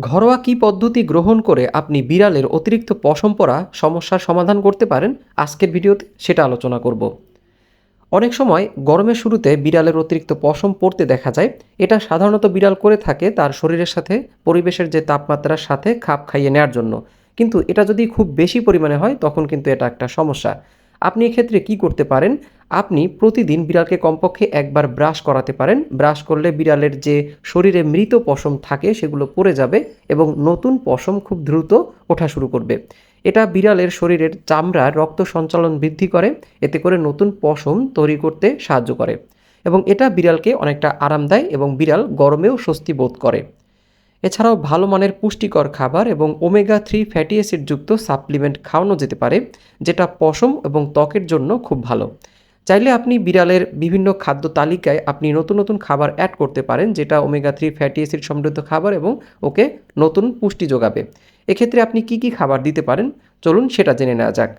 ঘরোয়া কী পদ্ধতি গ্রহণ করে আপনি বিড়ালের অতিরিক্ত পশম পড়া সমস্যার সমাধান করতে পারেন? আজকের ভিডিওতে সেটা আলোচনা করব। অনেক সময় গরমের শুরুতে বিড়ালের অতিরিক্ত পশম পড়তে দেখা যায়। এটা সাধারণত বিড়াল করে থাকে তার শরীরের সাথে, পরিবেশের যে তাপমাত্রার সাথে খাপ খাইয়ে নেওয়ার জন্য। কিন্তু এটা যদি খুব বেশি পরিমাণে হয়, তখন কিন্তু এটা একটা সমস্যা। আপনি এক্ষেত্রে কি করতে পারেন? আপনি প্রতিদিন বিড়ালকে কমপক্ষে একবার ব্রাশ করাতে পারেন। ব্রাশ করলে বিড়ালের যে শরীরে মৃত পশম থাকে, সেগুলো পড়ে যাবে এবং নতুন পশম খুব দ্রুত ওঠা শুরু করবে। এটা বিড়ালের শরীরের চামড়ার রক্ত সঞ্চালন বৃদ্ধি করে, এতে করে নতুন পশম তৈরি করতে সাহায্য করে এবং এটা বিড়ালকে অনেকটা আরাম দেয় এবং বিড়াল গরমেও স্বস্তি বোধ করে। এছাড়াও ভালো মানের পুষ্টিকর খাবার এবং ওমেগা থ্রি ফ্যাটি অ্যাসিড যুক্ত সাপ্লিমেন্ট খাওয়ানো যেতে পারে, যেটা পশম এবং ত্বকের জন্য খুব ভালো। চাইলে আপনি বিড়ালের বিভিন্ন খাদ্য তালিকায় আপনি নতুন নতুন খাবার অ্যাড করতে পারেন, যেটা ওমেগা থ্রি ফ্যাটি অ্যাসিড সমৃদ্ধ খাবার এবং ওকে নতুন পুষ্টি যোগাবে। এক্ষেত্রে আপনি কি কি খাবার দিতে পারেন? চলুন সেটা জেনে নেওয়া যাক।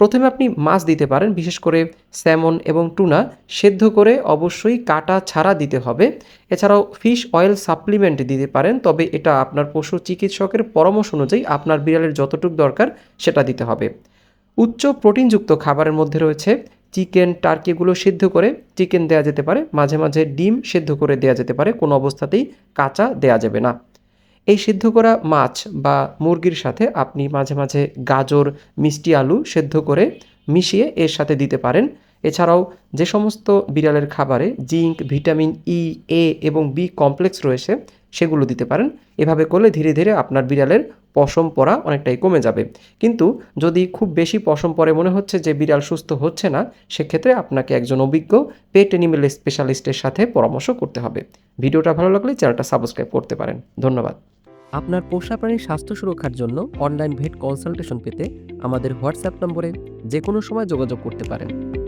প্রথমে আপনি মাছ দিতে পারেন, বিশেষ করে স্যামন এবং টুনা সেদ্ধ করে অবশ্যই কাটা ছাড়া দিতে হবে। এছাড়াও ফিশ অয়েল সাপ্লিমেন্ট দিতে পারেন, তবে এটা আপনার পশু চিকিৎসকের পরামর্শ অনুযায়ী আপনার বিড়ালের যতটুকু দরকার সেটা দিতে হবে। উচ্চ প্রোটিনযুক্ত খাবারের মধ্যে রয়েছে চিকেন টার্কিগুলো সিদ্ধ করে চিকেন দেওয়া যেতে পারে। মাঝে মাঝে ডিম সেদ্ধ করে দেওয়া যেতে পারে। কোনো অবস্থাতেই কাঁচা দেওয়া যাবে না। এই সিদ্ধ করা মাছ বা মুরগির সাথে আপনি মাঝে মাঝে গাজর, মিষ্টি আলু সেদ্ধ করে মিশিয়ে এর সাথে দিতে পারেন। এছাড়াও যে সমস্ত বিড়ালের খাবারে জিঙ্ক, ভিটামিন ই, এ এবং বি কমপ্লেক্স রয়েছে সেগুলো দিতে পারেন। এভাবে করলে ধীরে ধীরে আপনার বিড়ালের পশম পড়া অনেকটাই কমে যাবে। কিন্তু যদি খুব বেশি পশম পরে মনে হচ্ছে যে বিড়াল সুস্থ হচ্ছে না, সেক্ষেত্রে আপনাকে একজন অভিজ্ঞ পেট অ্যানিমেল স্পেশালিস্টের সাথে পরামর্শ করতে হবে। ভিডিওটা ভালো লাগলে চ্যানেলটা সাবস্ক্রাইব করতে পারেন। ধন্যবাদ। আপনার পোষা প্রাণীর স্বাস্থ্য সুরক্ষার জন্য অনলাইন ভেট কনসালটেশন পেতে আমাদের হোয়াটসঅ্যাপ নম্বরে যে কোনো সময় যোগাযোগ করতে পারেন।